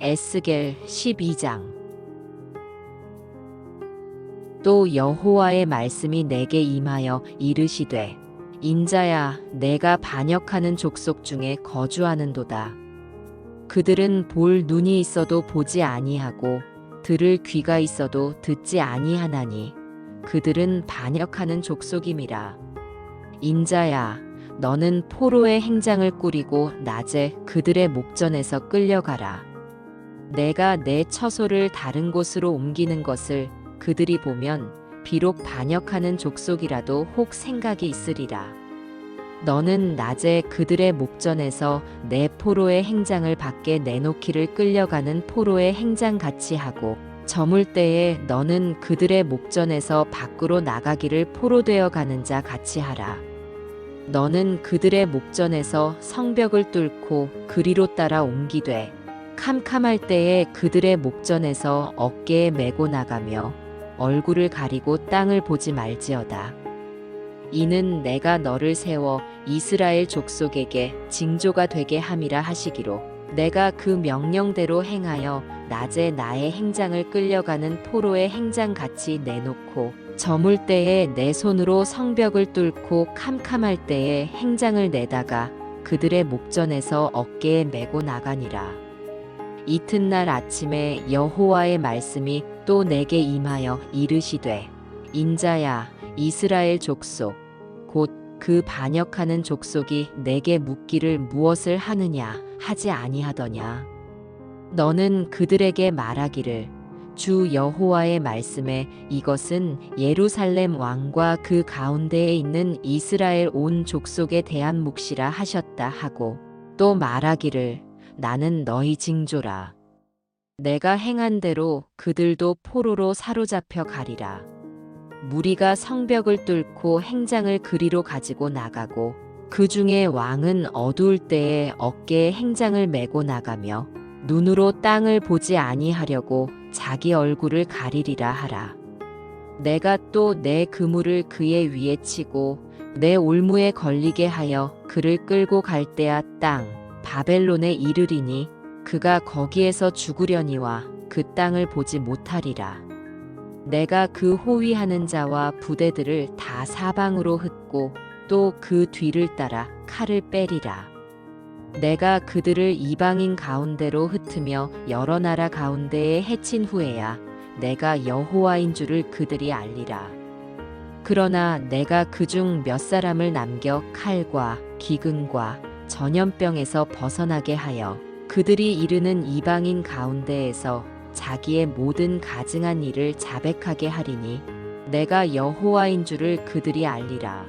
에스겔 12장. 또 여호와의 말씀이 내게 임하여 이르시되 인자야 내가 반역하는 족속 중에 거주하는도다. 그들은 볼 눈이 있어도 보지 아니하고 들을 귀가 있어도 듣지 아니하나니 그들은 반역하는 족속임이라. 인자야 너는 포로의 행장을 꾸리고 낮에 그들의 목전에서 끌려가라 내가 내 처소를 다른 곳으로 옮기는 것을 그들이 보면 비록 반역하는 족속이라도 혹 생각이 있으리라. 너는 낮에 그들의 목전에서 내 포로의 행장을 밖에 내놓기를 끌려가는 포로의 행장 같이 하고 저물 때에 너는 그들의 목전에서 밖으로 나가기를 포로되어 가는 자 같이 하라. 너는 그들의 목전에서 성벽을 뚫고 그리로 따라 옮기되 캄캄할 때에 그들의 목전에서 어깨에 메고 나가며 얼굴을 가리고 땅을 보지 말지어다. 이는 내가 너를 세워 이스라엘 족속에게 징조가 되게 함이라 하시기로 내가 그 명령대로 행하여 낮에 나의 행장을 끌려가는 포로의 행장 같이 내놓고 저물 때에 내 손으로 성벽을 뚫고 캄캄할 때에 행장을 내다가 그들의 목전에서 어깨에 메고 나가니라. 이튿날 아침에 여호와의 말씀이 또 내게 임하여 이르시되 인자야 이스라엘 족속 곧 그 반역하는 족속이 내게 묻기를 무엇을 하느냐 하지 아니하더냐? 너는 그들에게 말하기를 주 여호와의 말씀에 이것은 예루살렘 왕과 그 가운데에 있는 이스라엘 온 족속에 대한 묵시라 하셨다 하고 또 말하기를 나는 너희 징조라. 내가 행한 대로 그들도 포로로 사로잡혀 가리라. 무리가 성벽을 뚫고 행장을 그리로 가지고 나가고 그 중에 왕은 어두울 때에 어깨에 행장을 메고 나가며 눈으로 땅을 보지 아니하려고 자기 얼굴을 가리리라 하라. 내가 또 내 그물을 그의 위에 치고 내 올무에 걸리게 하여 그를 끌고 갈 때야 땅 바벨론에 이르리니 그가 거기에서 죽으려니와 그 땅을 보지 못하리라. 내가 그 호위하는 자와 부대들을 다 사방으로 흩고 또 그 뒤를 따라 칼을 빼리라. 내가 그들을 이방인 가운데로 흩으며 여러 나라 가운데에 해친 후에야 내가 여호와인 줄을 그들이 알리라. 그러나 내가 그중 몇 사람을 남겨 칼과 기근과 전염병에서 벗어나게 하여 그들이 이르는 이방인 가운데에서 자기의 모든 가증한 일을 자백하게 하리니 내가 여호와인 줄을 그들이 알리라.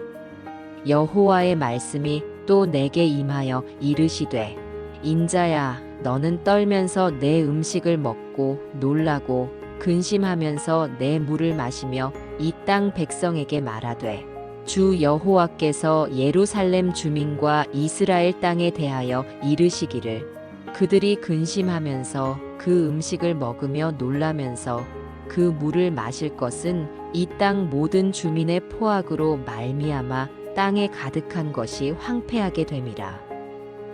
여호와의 말씀이 또 내게 임하여 이르시되 인자야 너는 떨면서 내 음식을 먹고 놀라고 근심하면서 내 물을 마시며 이 땅 백성에게 말하되 주 여호와께서 예루살렘 주민과 이스라엘 땅에 대하여 이르시기를 그들이 근심하면서 그 음식을 먹으며 놀라면서 그 물을 마실 것은 이 땅 모든 주민의 포악으로 말미암아 땅에 가득한 것이 황폐하게 됨이라.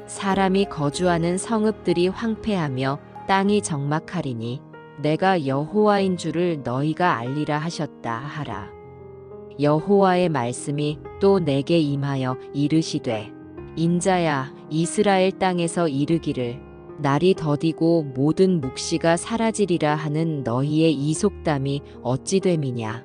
사람이 거주하는 성읍들이 황폐하며 땅이 적막하리니 내가 여호와인 줄을 너희가 알리라 하셨다 하라. 여호와의 말씀이 또 내게 임하여 이르시되 인자야 이스라엘 땅에서 이르기를 날이 더디고 모든 묵시가 사라지리라 하는 너희의 이 속담이 어찌 됨이냐?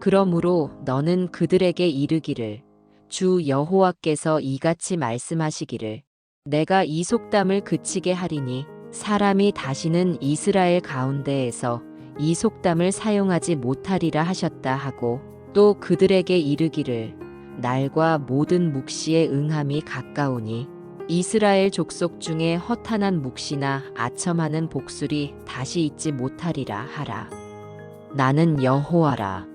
그러므로 너는 그들에게 이르기를 주 여호와께서 이같이 말씀하시기를 내가 이 속담을 그치게 하리니 사람이 다시는 이스라엘 가운데에서 이 속담을 사용하지 못하리라 하셨다 하고 또 그들에게 이르기를 날과 모든 묵시의 응함이 가까우니 이스라엘 족속 중에 허탄한 묵시나 아첨하는 복술이 다시 있지 못하리라 하라. 나는 여호와라.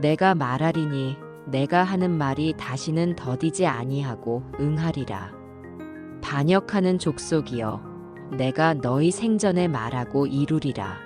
내가 말하리니 내가 하는 말이 다시는 더디지 아니하고 응하리라. 반역하는 족속이여 내가 너희 생전에 말하고 이루리라.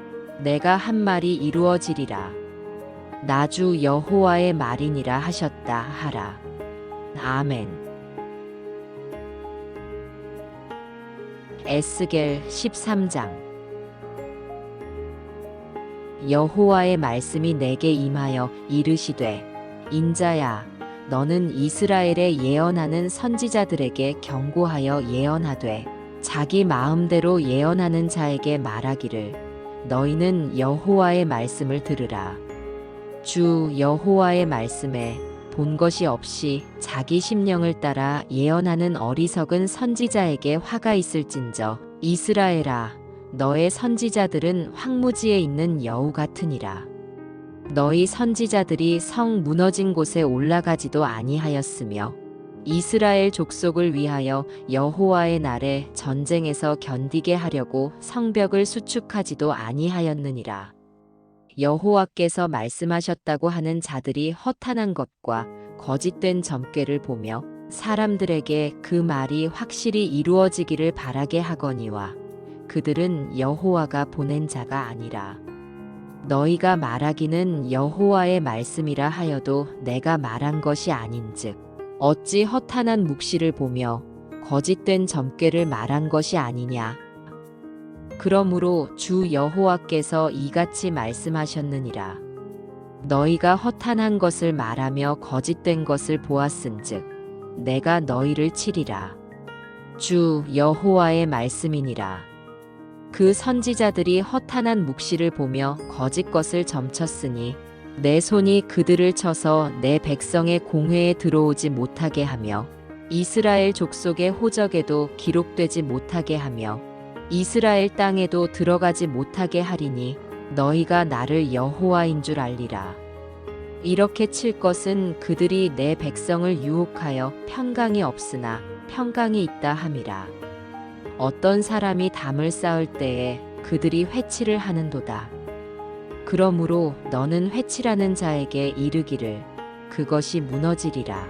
내가 한 말이 이루어지리라. 나주 여호와의 말이니라 하셨다 하라. 아멘. 에스겔 13장 여호와의 말씀이 내게 임하여 이르시되 인자야 너는 이스라엘에 예언하는 선지자들에게 경고하여 예언하되 자기 마음대로 예언하는 자에게 말하기를 너희는 여호와의 말씀을 들으라. 주 여호와의 말씀에 본 것이 없이 자기 심령을 따라 예언하는 어리석은 선지자에게 화가 있을진저 이스라엘아 너의 선지자들은 황무지에 있는 여우 같으니라. 너희 선지자들이 성 무너진 곳에 올라가지도 아니하였으며 이스라엘 족속을 위하여 여호와의 날에 전쟁에서 견디게 하려고 성벽을 수축하지도 아니하였느니라. 여호와께서 말씀하셨다고 하는 자들이 허탄한 것과 거짓된 점괘를 보며 사람들에게 그 말이 확실히 이루어지기를 바라게 하거니와 그들은 여호와가 보낸 자가 아니라. 너희가 말하기는 여호와의 말씀이라 하여도 내가 말한 것이 아닌즉 어찌 허탄한 묵시를 보며 거짓된 점괘를 말한 것이 아니냐? 그러므로 주 여호와께서 이같이 말씀하셨느니라. 너희가 허탄한 것을 말하며 거짓된 것을 보았은즉 내가 너희를 치리라. 주 여호와의 말씀이니라. 그 선지자들이 허탄한 묵시를 보며 거짓 것을 점쳤으니 내 손이 그들을 쳐서 내 백성의 공회에 들어오지 못하게 하며 이스라엘 족속의 호적에도 기록되지 못하게 하며 이스라엘 땅에도 들어가지 못하게 하리니 너희가 나를 여호와인 줄 알리라. 이렇게 칠 것은 그들이 내 백성을 유혹하여 평강이 없으나 평강이 있다 함이라. 어떤 사람이 담을 쌓을 때에 그들이 회치를 하는도다. 그러므로 너는 회치라는 자에게 이르기를 그것이 무너지리라.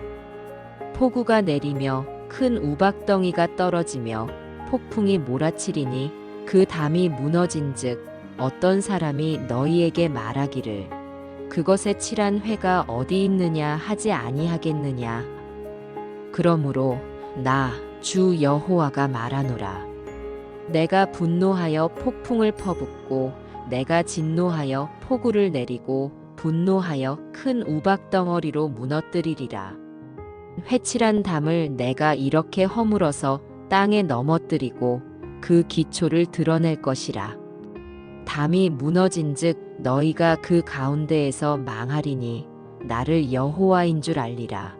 폭우가 내리며 큰 우박덩이가 떨어지며 폭풍이 몰아치리니 그 담이 무너진즉 어떤 사람이 너희에게 말하기를 그것에 칠한 회가 어디 있느냐 하지 아니하겠느냐 그러므로 나 주 여호와가 말하노라 내가 분노하여 폭풍을 퍼붓고 내가 진노하여 폭우를 내리고 분노하여 큰 우박덩어리로 무너뜨리리라 회칠한 담을 내가 이렇게 허물어서 땅에 넘어뜨리고 그 기초를 드러낼 것이라. 담이 무너진 즉 너희가 그 가운데에서 망하리니 나를 여호와인 줄 알리라.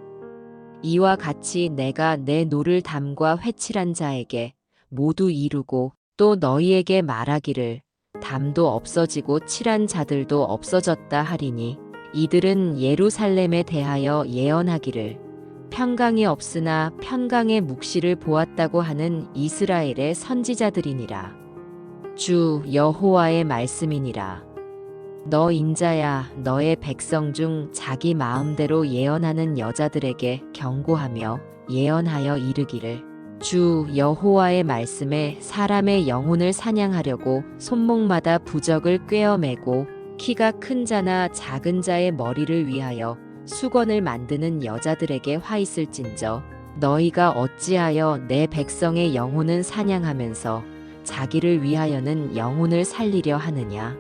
이와 같이 내가 내 노를 담과 회칠한 자에게 모두 이루고 또 너희에게 말하기를 담도 없어지고 칠한 자들도 없어졌다 하리니 이들은 예루살렘에 대하여 예언하기를 평강이 없으나 평강의 묵시를 보았다고 하는 이스라엘의 선지자들이니라. 주 여호와의 말씀이니라. 너 인자야 너의 백성 중 자기 마음대로 예언하는 여자들에게 경고하며 예언하여 이르기를 주 여호와의 말씀에 사람의 영혼을 사냥하려고 손목마다 부적을 꿰어매고 키가 큰 자나 작은 자의 머리를 위하여 수건을 만드는 여자들에게 화 있을진저 너희가 어찌하여 내 백성의 영혼은 사냥하면서 자기를 위하여는 영혼을 살리려 하느냐?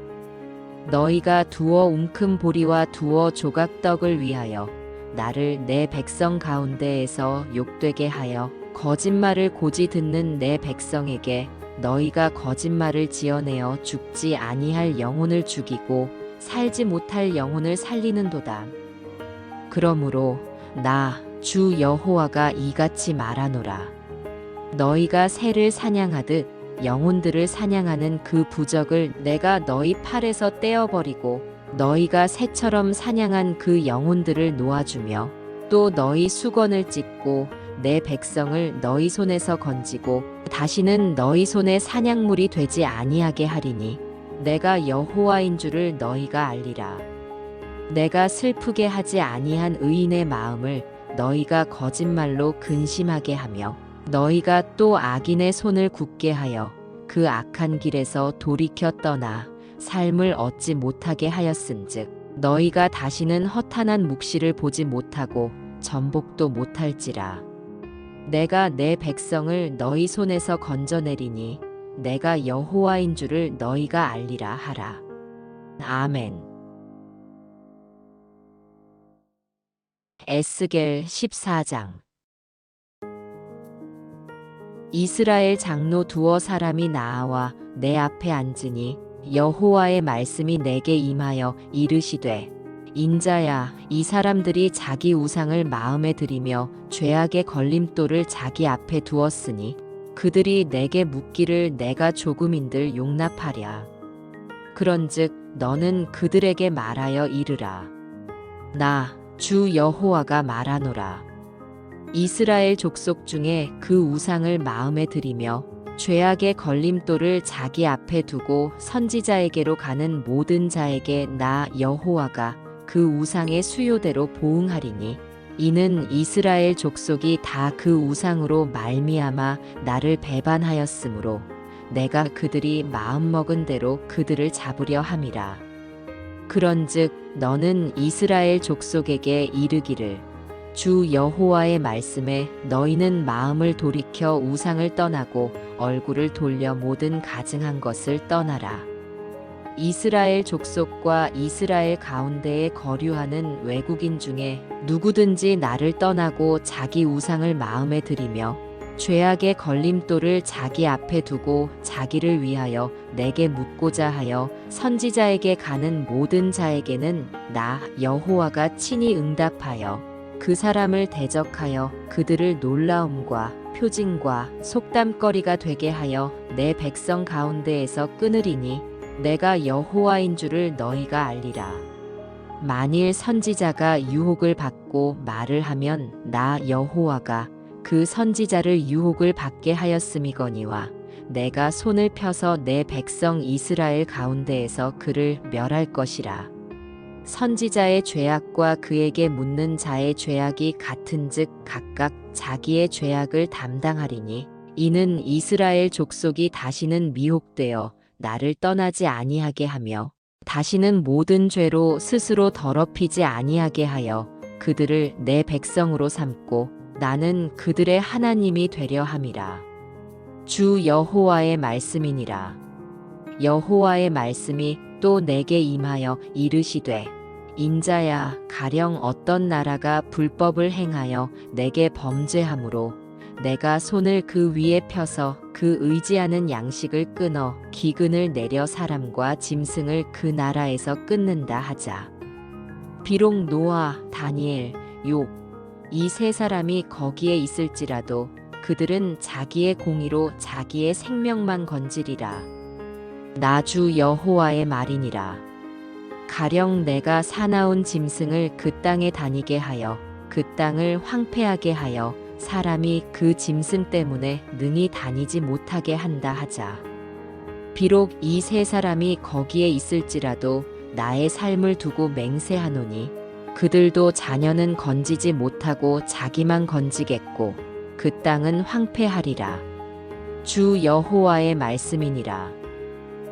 너희가 두어 웅큼 보리와 두어 조각 떡을 위하여 나를 내 백성 가운데에서 욕되게 하여 거짓말을 고지 듣는 내 백성에게 너희가 거짓말을 지어내어 죽지 아니할 영혼을 죽이고 살지 못할 영혼을 살리는도다. 그러므로 나 주 여호와가 이같이 말하노라. 너희가 새를 사냥하듯 영혼들을 사냥하는 그 부적을 내가 너희 팔에서 떼어버리고 너희가 새처럼 사냥한 그 영혼들을 놓아주며 또 너희 수건을 찢고 내 백성을 너희 손에서 건지고 다시는 너희 손에 사냥물이 되지 아니하게 하리니 내가 여호와인 줄을 너희가 알리라. 내가 슬프게 하지 아니한 의인의 마음을 너희가 거짓말로 근심하게 하며 너희가 또 악인의 손을 굳게 하여 그 악한 길에서 돌이켜 떠나 삶을 얻지 못하게 하였은즉 너희가 다시는 허탄한 묵시를 보지 못하고 전복도 못할지라 내가 내 백성을 너희 손에서 건져내리니 내가 여호와인 줄을 너희가 알리라 하라. 아멘. 에스겔 14장. 이스라엘 장로 두어 사람이 나아와 내 앞에 앉으니 여호와의 말씀이 내게 임하여 이르시되 인자야 이 사람들이 자기 우상을 마음에 들이며 죄악의 걸림돌을 자기 앞에 두었으니 그들이 내게 묻기를 내가 조금인들 용납하랴. 그런즉 너는 그들에게 말하여 이르라. 나 주 여호와가 말하노라. 이스라엘 족속 중에 그 우상을 마음에 들이며 죄악의 걸림돌을 자기 앞에 두고 선지자에게로 가는 모든 자에게 나 여호와가 그 우상의 수요대로 보응하리니 이는 이스라엘 족속이 다 그 우상으로 말미암아 나를 배반하였으므로 내가 그들이 마음먹은 대로 그들을 잡으려 함이라 그런즉 너는 이스라엘 족속에게 이르기를 주 여호와의 말씀에 너희는 마음을 돌이켜 우상을 떠나고 얼굴을 돌려 모든 가증한 것을 떠나라. 이스라엘 족속과 이스라엘 가운데에 거류하는 외국인 중에 누구든지 나를 떠나고 자기 우상을 마음에 들이며 죄악의 걸림돌을 자기 앞에 두고 자기를 위하여 내게 묻고자 하여 선지자에게 가는 모든 자에게는 나 여호와가 친히 응답하여 그 사람을 대적하여 그들을 놀라움과 표징과 속담거리가 되게 하여 내 백성 가운데에서 끊으리니 내가 여호와인 줄을 너희가 알리라. 만일 선지자가 유혹을 받고 말을 하면 나 여호와가 그 선지자를 유혹을 받게 하였음이거니와 내가 손을 펴서 내 백성 이스라엘 가운데에서 그를 멸할 것이라. 선지자의 죄악과 그에게 묻는 자의 죄악이 같은즉 각각 자기의 죄악을 담당하리니 이는 이스라엘 족속이 다시는 미혹되어 나를 떠나지 아니하게 하며 다시는 모든 죄로 스스로 더럽히지 아니하게 하여 그들을 내 백성으로 삼고 나는 그들의 하나님이 되려 함이라. 주 여호와의 말씀이니라. 여호와의 말씀이 또 내게 임하여 이르시되 인자야 가령 어떤 나라가 불법을 행하여 내게 범죄함으로 내가 손을 그 위에 펴서 그 의지하는 양식을 끊어 기근을 내려 사람과 짐승을 그 나라에서 끊는다 하자. 비록 노아, 다니엘, 욥, 이 세 사람이 거기에 있을지라도 그들은 자기의 공의로 자기의 생명만 건지리라. 나주 여호와의 말이니라. 가령 내가 사나운 짐승을 그 땅에 다니게 하여 그 땅을 황폐하게 하여 사람이 그 짐승 때문에 능히 다니지 못하게 한다 하자. 비록 이 세 사람이 거기에 있을지라도 나의 삶을 두고 맹세하노니 그들도 자녀는 건지지 못하고 자기만 건지겠고 그 땅은 황폐하리라. 주 여호와의 말씀이니라.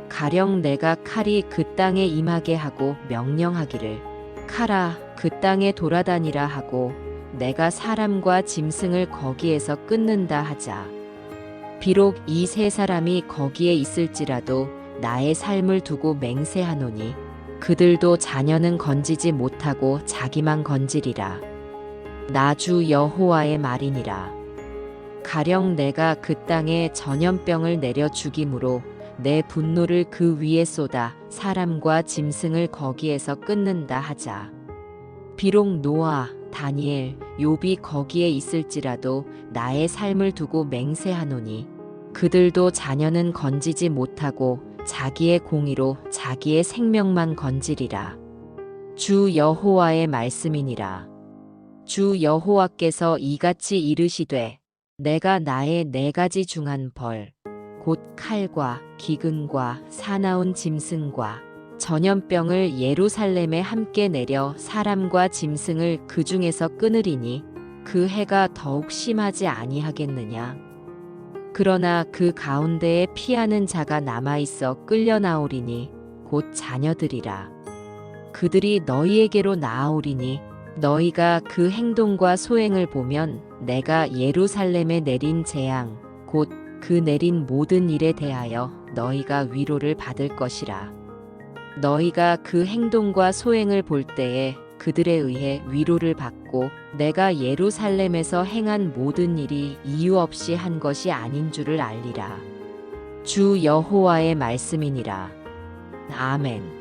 가령 내가 칼이 그 땅에 임하게 하고 명령하기를 칼아 그 땅에 돌아다니라 하고 내가 사람과 짐승을 거기에서 끊는다 하자. 비록 이 세 사람이 거기에 있을지라도 나의 삶을 두고 맹세하노니 그들도 자녀는 건지지 못하고 자기만 건지리라. 나주 여호와의 말이니라. 가령 내가 그 땅에 전염병을 내려 죽임으로 내 분노를 그 위에 쏟아 사람과 짐승을 거기에서 끊는다 하자. 비록 노아, 다니엘, 욥이 거기에 있을지라도 나의 삶을 두고 맹세하노니 그들도 자녀는 건지지 못하고 자기의 공의로 자기의 생명만 건지리라. 주 여호와의 말씀이니라. 주 여호와께서 이같이 이르시되 내가 나의 네 가지 중한 벌, 곧 칼과 기근과 사나운 짐승과 전염병을 예루살렘에 함께 내려 사람과 짐승을 그 중에서 끊으리니 그 해가 더욱 심하지 아니하겠느냐. 그러나 그 가운데에 피하는 자가 남아 있어 끌려 나오리니 곧 자녀들이라. 그들이 너희에게로 나아오리니 너희가 그 행동과 소행을 보면 내가 예루살렘에 내린 재앙 곧 그 내린 모든 일에 대하여 너희가 위로를 받을 것이라. 너희가 그 행동과 소행을 볼 때에 그들에 의해 위로를 받고 내가 예루살렘에서 행한 모든 일이 이유 없이 한 것이 아닌 줄을 알리라. 주 여호와의 말씀이니라. 아멘.